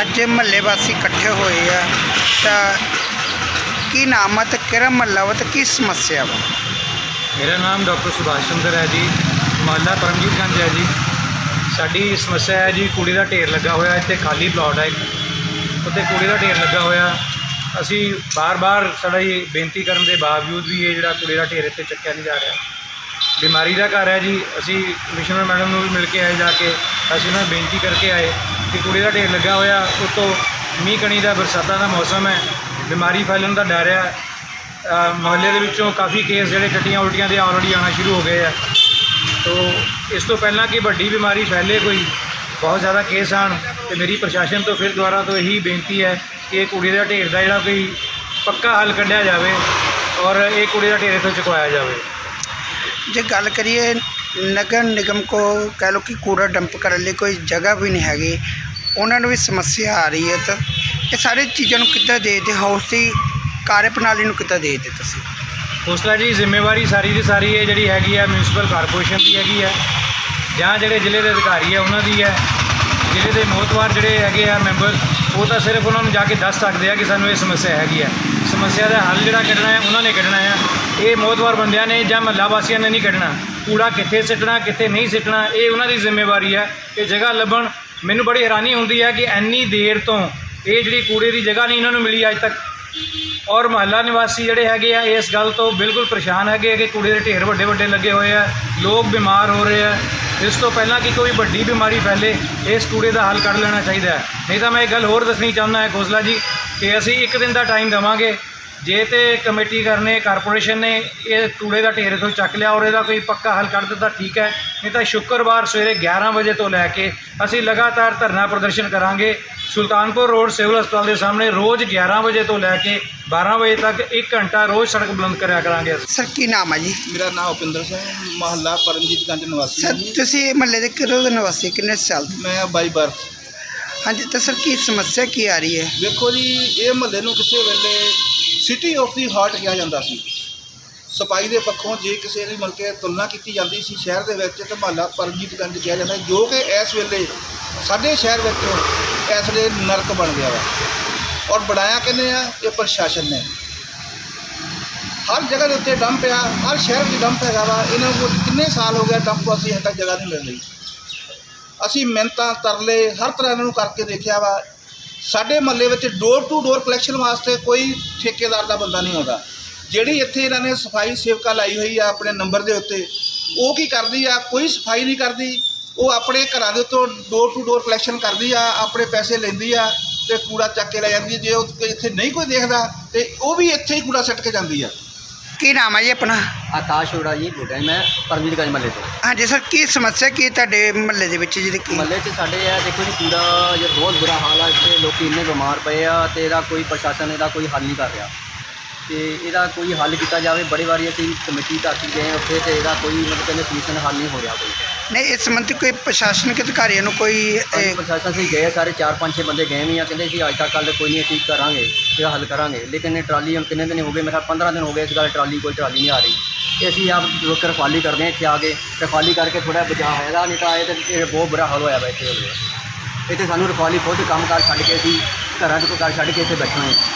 ਅੱਜ ਮਹੱਲੇ ਵਾਸੀ ਇਕੱਠੇ ਹੋਏ ਆ, ਤਾਂ ਕੀ ਨਾਮ ਆ ਤੇ ਕਿਹੜਾ ਮਹੱਲਾ ਵਾ ਤੇ ਕੀ ਸਮੱਸਿਆ ਵਾ? ਮੇਰਾ ਨਾਮ ਡਾਕਟਰ ਸੁਭਾਸ਼ ਚੰਦਰ ਹੈ ਜੀ, ਮਹੱਲਾ ਪਰਮਜੀਤ ਗੰਜ ਹੈ ਜੀ। ਸਾਡੀ ਸਮੱਸਿਆ ਹੈ ਜੀ, ਕੁੜੀ ਦਾ ਢੇਰ ਲੱਗਾ ਹੋਇਆ, ਇੱਥੇ ਖਾਲੀ ਪਲਾਟ ਹੈ ਇੱਕ। ਕੁੜੀ ਦਾ ਢੇਰ ਲੱਗਾ ਹੋਇਆ। ਅਸੀਂ ਬਾਰ-ਬਾਰ ਸਾਡਾ ਇਹ ਬੇਨਤੀ ਕਰਨ ਦੇ ਬਾਵਜੂਦ ਵੀ ਇਹ ਜਿਹੜਾ ਕੁੜੀ ਦਾ ਢੇਰ ਇੱਥੇ ਚੱਕਿਆ ਨਹੀਂ ਜਾ ਰਿਹਾ। ਬਿਮਾਰੀ ਦਾ ਘਰ ਹੈ ਜੀ, ਅਸੀਂ ਕਮਿਸ਼ਨਰ ਮੈਡਮ ਨੂੰ ਵੀ ਮਿਲ ਕੇ ਆਏ ਜਾ ਕੇ, ਅਸੀਂ ਉਹਨਾਂ ਨੂੰ ਬੇਨਤੀ ਕਰਕੇ ਆਏ। ਕਿ ਕੁੜੀ ਦਾ ਢੇਰ ਲੱਗਾ ਹੋਇਆ ਉੱਤੋਂ ਮੀਂਹ ਕਣੀ ਦਾ ਬਰਸਾਤਾਂ ਦਾ ਮੌਸਮ ਹੈ ਬਿਮਾਰੀ ਫੈਲਣ ਦਾ ਡਰ ਹੈ। ਅ, ਮੁਹੱਲੇ ਦੇ ਵਿੱਚੋਂ ਕਾਫੀ ਕੇਸ ਜਿਹੜੇ ਟੱਟੀਆਂ ਉਲਟੀਆਂ ਦੇ ਆਲਰੇਡੀ ਆਉਣਾ ਸ਼ੁਰੂ ਹੋ ਗਏ ਆ। ਤੋ ਇਸ ਤੋਂ ਪਹਿਲਾਂ ਕਿ ਵੱਡੀ ਬਿਮਾਰੀ ਫੈਲੇ ਕੋਈ ਬਹੁਤ ਜ਼ਿਆਦਾ ਕੇਸ ਆਣ ਤੇ ਮੇਰੀ ਪ੍ਰਸ਼ਾਸਨ ਤੋਂ ਫਿਰ ਦੁਆਰਾ ਤੋਂ ਇਹੀ ਬੇਨਤੀ ਹੈ ਕਿ ਇਹ ਕੁੜੀ ਦਾ ਢੇਰ ਦਾ ਜਿਹੜਾ ਕੋਈ ਪੱਕਾ ਹੱਲ ਕੱਢਿਆ ਜਾਵੇ ਔਰ ਇਹ ਕੁੜੀ ਦਾ ਢੇਰ ਇੱਥੋਂ ਚੁਕਵਾਇਆ ਜਾਵੇ। ਜੇ ਗੱਲ ਕਰੀਏ ਨਗਰ ਨਿਗਮ ਕੋ ਕਹਿ ਲਓ ਕਿ ਕੂੜਾ ਡੰਪ ਕਰਨ ਲਈ ਕੋਈ ਜਗ੍ਹਾ ਵੀ ਨਹੀਂ ਹੈਗੀ। ਉਹਨਾਂ ਨੂੰ ਵੀ ਸਮੱਸਿਆ ਆ ਰਹੀ ਹੈ ਤਾਂ ਇਹ ਸਾਰੇ ਚੀਜ਼ਾਂ ਨੂੰ ਕਿੱਦਾਂ ਦੇ ਹਾਊਸ ਦੀ ਕਾਰਜ ਪ੍ਰਣਾਲੀ ਨੂੰ ਕਿੱਦਾਂ ਦੇ ਤੁਸੀਂ? ਹੌਸਲਾ ਜੀ, ਜ਼ਿੰਮੇਵਾਰੀ ਸਾਰੀ ਦੀ ਸਾਰੀ ਇਹ ਜਿਹੜੀ ਹੈਗੀ ਆ ਮਿਊਨਿਸਪਲ ਕਾਰਪੋਰੇਸ਼ਨ ਦੀ ਹੈਗੀ ਹੈ ਜਾਂ ਜਿਹੜੇ ਜ਼ਿਲ੍ਹੇ ਦੇ ਅਧਿਕਾਰੀ ਹੈ ਉਹਨਾਂ ਦੀ ਹੈ ਜ਼ਿਲ੍ਹੇ ਦੇ ਮੋਹਤਵਾਰ ਜਿਹੜੇ ਹੈਗੇ ਆ ਮੈਂਬਰ ਉਹ ਤਾਂ ਸਿਰਫ ਉਹਨਾਂ ਨੂੰ ਜਾ ਕੇ ਦੱਸ ਸਕਦੇ ਆ ਕਿ ਸਾਨੂੰ ਇਹ ਸਮੱਸਿਆ ਹੈਗੀ ਹੈ ਸਮੱਸਿਆ ਦਾ ਹੱਲ ਜਿਹੜਾ ਕੱਢਣਾ ਹੈ, ਉਹਨਾਂ ਨੇ ਕੱਢਣਾ ਹੈ। ਇਹ ਮੋਹਤਵਾਰ ਬੰਦਿਆਂ ਨੇ ਜਾਂ ਮਹੱਲਾ ਵਾਸੀਆਂ ਨੇ ਨਹੀਂ ਕੱਢਣਾ। ਕੂੜਾ ਕਿੱਥੇ ਸਿੱਟਣਾ, ਕਿੱਥੇ ਨਹੀਂ ਸਿੱਟਣਾ, ਇਹ ਉਹਨਾਂ ਦੀ ਜ਼ਿੰਮੇਵਾਰੀ ਹੈ। ਕਿ ਜਗ੍ਹਾ ਲੱਭਣ ਮੈਨੂੰ ਬੜੀ ਹੈਰਾਨੀ ਹੁੰਦੀ ਹੈ ਕਿ ਇੰਨੀ ਦੇਰ ਤੋਂ ਇਹ ਜਿਹੜੀ ਕੂੜੇ ਦੀ ਜਗ੍ਹਾ ਨਹੀਂ ਇਹਨਾਂ ਨੂੰ ਮਿਲੀ ਅੱਜ ਤੱਕ। ਔਰ ਮਹੱਲਾ ਨਿਵਾਸੀ ਜਿਹੜੇ ਹੈਗੇ ਆ, ਇਸ ਗੱਲ ਤੋਂ ਬਿਲਕੁਲ ਪਰੇਸ਼ਾਨ ਹੈਗੇ ਆ ਕਿ ਕੂੜੇ ਦੇ ਢੇਰ ਵੱਡੇ ਵੱਡੇ ਲੱਗੇ ਹੋਏ ਆ, ਲੋਕ ਬਿਮਾਰ ਹੋ ਰਹੇ ਆ। ਇਸ ਤੋਂ ਪਹਿਲਾਂ ਕਿ ਕੋਈ ਵੱਡੀ ਬਿਮਾਰੀ ਫੈਲੇ, ਇਸ ਕੂੜੇ ਦਾ ਹੱਲ ਕੱਢ ਲੈਣਾ ਚਾਹੀਦਾ ਹੈ। ਨਹੀਂ ਤਾਂ ਮੈਂ ਇਹ ਗੱਲ ਹੋਰ ਦੱਸਣੀ ਚਾਹੁੰਦਾ ਹੈ, ਖੋਸਲਾ ਜੀ, ਕਿ ਅਸੀਂ ਇੱਕ ਦਿਨ ਦਾ ਟਾਈਮ ਦੇਵਾਂਗੇ। ਜੇ ਤੇ ਕਮੇਟੀ ਕਰਨੇ ਕਾਰਪੋਰੇਸ਼ਨ ਨੇ ਇਹ ਕੂੜੇ ਦਾ ਢੇਰ ਤੋਂ ਚੱਕ ਲਿਆ ਔਰ ਇਹਦਾ ਕੋਈ ਪੱਕਾ ਹੱਲ ਕੱਢ ਦਿੱਤਾ ਠੀਕ ਹੈ। ਨਹੀਂ ਤਾਂ ਸ਼ੁੱਕਰਵਾਰ ਸਵੇਰੇ 11 ਵਜੇ ਤੋਂ ਲੈ ਕੇ ਅਸੀਂ ਲਗਾਤਾਰ ਧਰਨਾ ਪ੍ਰਦਰਸ਼ਨ ਕਰਾਂਗੇ। ਸੁਲਤਾਨਪੁਰ ਰੋਡ ਸਿਵਲ ਹਸਪਤਾਲ ਦੇ ਸਾਹਮਣੇ ਰੋਜ਼ 11 ਵਜੇ ਤੋਂ ਲੈ ਕੇ 12 ਵਜੇ ਤੱਕ 1 ਘੰਟਾ ਰੋਜ਼ ਸੜਕ ਬੁਲੰਦ ਕਰਿਆ ਕਰਾਂਗੇ ਸਰ ਕੀ ਨਾਮ ਆ ਜੀ? ਮੇਰਾ ਨਾਮ ਉਪਿੰਦਰ ਸਿੰਘ ਮਹੱਲਾ ਪਰਮਜੀਤ ਗੰਜ ਨਿਵਾਸੀ ਹਾਂ ਸਰ ਜੀ। ਤੁਸੀਂ ਮਹੱਲੇ ਦੇ ਕਿਹੜੇ ਦੇ ਨਿਵਾਸੀ ਕਿੰਨੇ ਸਾਲ ਤੋਂ? ਮੈਂ ਬਾਈ ਬਰਥ ਹਾਂਜੀ ਤਾਂ ਸਰ ਕੀ ਸਮੱਸਿਆ ਕੀ ਆ ਰਹੀ ਹੈ? ਵੇਖੋ ਜੀ ਇਹ ਮਹੱਲੇ ਨੂੰ ਕਿਸੇ ਵੇਲੇ ਸਿਟੀ ਆਫ ਦੀ ਹਾਰਟ ਕਿਹਾ ਜਾਂਦਾ ਸੀ। ਸਫ਼ਾਈ ਦੇ ਪੱਖੋਂ ਜੇ ਕਿਸੇ ਦੀ ਮਤਲਬ ਕਿ ਤੁਲਨਾ ਕੀਤੀ ਜਾਂਦੀ ਸੀ ਸ਼ਹਿਰ ਦੇ ਵਿੱਚ ਤਾਂ ਮਹੱਲਾ ਪਰਮਜੀਤਗੰਜ ਕਿਹਾ ਜਾਂਦਾ ਸੀ, ਜੋ ਕਿ ਇਸ ਵੇਲੇ ਸਾਡੇ ਸ਼ਹਿਰ ਵਿੱਚ ਇਸ ਵੇਲੇ ਨਰਕ ਬਣ ਗਿਆ ਵਾ। ਔਰ ਬਣਾਇਆ ਕਿਹਨੇ ਆ? ਇਹ ਪ੍ਰਸ਼ਾਸਨ ਨੇ। ਹਰ ਜਗ੍ਹਾ ਦੇ ਉੱਤੇ ਡੰਪ ਆ ਹਰ ਸ਼ਹਿਰ ਵਿੱਚ ਡੰਪ ਹੈਗਾ ਵਾ। ਇਹਨਾਂ ਕੋਲ ਕਿੰਨੇ ਸਾਲ ਹੋ ਗਏ ਡੰਪ ਅਸੀਂ ਹਜੇ ਤੱਕ ਜਗ੍ਹਾ ਨਹੀਂ ਮਿਲ ਰਹੀ ਅਸੀਂ ਮਿਹਨਤਾਂ ਤਰਲੇ ਹਰ ਤਰ੍ਹਾਂ ਇਹਨਾਂ ਨੂੰ ਕਰਕੇ ਦੇਖਿਆ ਵਾ। ਸਾਡੇ ਮਹੱਲੇ ਵਿੱਚ ਡੋਰ ਟੂ ਡੋਰ ਕਲੈਕਸ਼ਨ ਵਾਸਤੇ ਕੋਈ ਠੇਕੇਦਾਰ ਦਾ ਬੰਦਾ ਨਹੀਂ ਆਉਂਦਾ। ਜਿਹੜੀ ਇੱਥੇ ਇਹਨਾਂ ਨੇ ਸਫ਼ਾਈ ਸੇਵਕਾ ਲਾਈ ਹੋਈ ਆ ਆਪਣੇ ਨੰਬਰ ਦੇ ਉੱਤੇ, ਉਹ ਕੀ ਕਰਦੀ ਆ? ਕੋਈ ਸਫ਼ਾਈ ਨਹੀਂ ਕਰਦੀ। ਉਹ ਆਪਣੇ ਘਰਾਂ ਦੇ ਉੱਤੋਂ ਡੋਰ ਟੂ ਡੋਰ ਕਲੈਕਸ਼ਨ ਕਰਦੀ ਆ, ਆਪਣੇ ਪੈਸੇ ਲੈਂਦੀ ਆ ਤੇ ਕੂੜਾ ਚੱਕ ਕੇ ਲੈ ਜਾਂਦੀ ਜੇ ਉਹ ਇੱਥੇ ਨਹੀਂ ਕੋਈ ਦੇਖਦਾ ਤੇ ਉਹ ਵੀ ਇੱਥੇ ਹੀ ਕੂੜਾ ਸੱਟ ਕੇ ਜਾਂਦੀ ਆ। ਕੀ ਨਾਮ ਹੈ ਜੀ ਆਪਣਾ? ਆਕਾਸ਼ ਅਰੋੜਾ ਜੀ ਬੋਲ ਰਿਹਾ ਮੈਂ ਪਰਮਜੀਤ ਗੰਜ ਮੱਲੇ ਤੋਂ। ਹਾਂਜੀ ਸਰ ਕੀ ਸਮੱਸਿਆ ਕੀ ਹੈ ਤੁਹਾਡੇ ਮਹੱਲੇ ਦੇ ਵਿੱਚ ਜਿਹੜੀ ਕੀ? ਮੱਲੇ 'ਚ ਸਾਡੇ ਆ ਦੇਖੋ ਜੀ ਕੂੜਾ ਜੇ ਬਹੁਤ ਬੁਰਾ ਹਾਲ ਆ ਇੱਥੇ ਲੋਕੀ ਇੰਨੇ ਬਿਮਾਰ ਪਏ ਆ ਤੇ ਇਹਦਾ ਕੋਈ ਪ੍ਰਸ਼ਾਸਨ ਇਹਦਾ ਕੋਈ ਹੱਲ ਨਹੀਂ ਕਰ ਰਿਹਾ। ਤੇ ਇਹਦਾ ਕੋਈ ਹੱਲ ਕੀਤਾ ਜਾਵੇ ਬੜੀ ਵਾਰੀ ਅਸੀਂ ਕਮੇਟੀ ਢਾਕੀ ਗਏ ਉੱਥੇ ਤੇ ਇਹਦਾ ਕੋਈ ਮਤਲਬ ਕਹਿੰਦੇ ਸੋਲੂਸ਼ਨ ਹੱਲ ਨਹੀਂ ਹੋ ਰਿਹਾ ਕੋਈ। ਨਹੀਂ ਇਸ ਸੰਬੰਧੀ ਕੋਈ ਪ੍ਰਸ਼ਾਸਨਿਕ ਅਧਿਕਾਰੀਆਂ ਨੂੰ ਕੋਈ ਇਹ, ਪ੍ਰਸ਼ਾਸਨ ਸੀ ਗਏ ਸਾਰੇ ਚਾਰ ਪੰਜ ਛੇ ਬੰਦੇ ਗਏ ਵੀ ਆ ਕਹਿੰਦੇ ਸੀ ਅੱਜ ਤੱਕ ਕੱਲ ਕੋਈ ਨਹੀਂ ਅਸੀਂ ਕਰਾਂਗੇ ਇਹਦਾ ਹੱਲ ਕਰਾਂਗੇ ਲੇਕਿਨ ਇਹ ਟਰਾਲੀ ਹੁਣ ਕਿੰਨੇ ਦਿਨ ਹੋ ਗਏ ਮੇਰਾ 15 ਦਿਨ ਹੋ ਗਏ ਇਸ ਗੱਲ ਟਰਾਲੀ ਕੋਈ ਟਰਾਲੀ ਨਹੀਂ ਆ ਰਹੀ। ਤੇ ਅਸੀਂ ਆਪ ਲੋਕ ਰਖਵਾਲੀ ਕਰਦੇ ਹਾਂ ਇੱਥੇ ਆ ਕੇ ਰਖਵਾਲੀ ਕਰਕੇ ਥੋੜਾ ਬਚਾਅ ਹੋਇਆ ਨਹੀਂ ਤਾਂ ਇਹ ਤੇ ਇਹ ਬਹੁਤ ਬੁਰਾ ਹਾਲ ਹੋਇਆ ਵਾ ਇੱਥੇ। ਹੋ ਗਿਆ ਇੱਥੇ ਸਾਨੂੰ ਰਖਵਾਲੀ ਖੁਦ ਕੰਮ ਕਾਰ ਛੱਡ ਕੇ ਅਸੀਂ ਘਰਾਂ 'ਚ ਕੋਈ ਘਰ ਛੱਡ ਕੇ ਇੱਥੇ ਬੈਠੇ ਹੋਏ ਹਾਂ।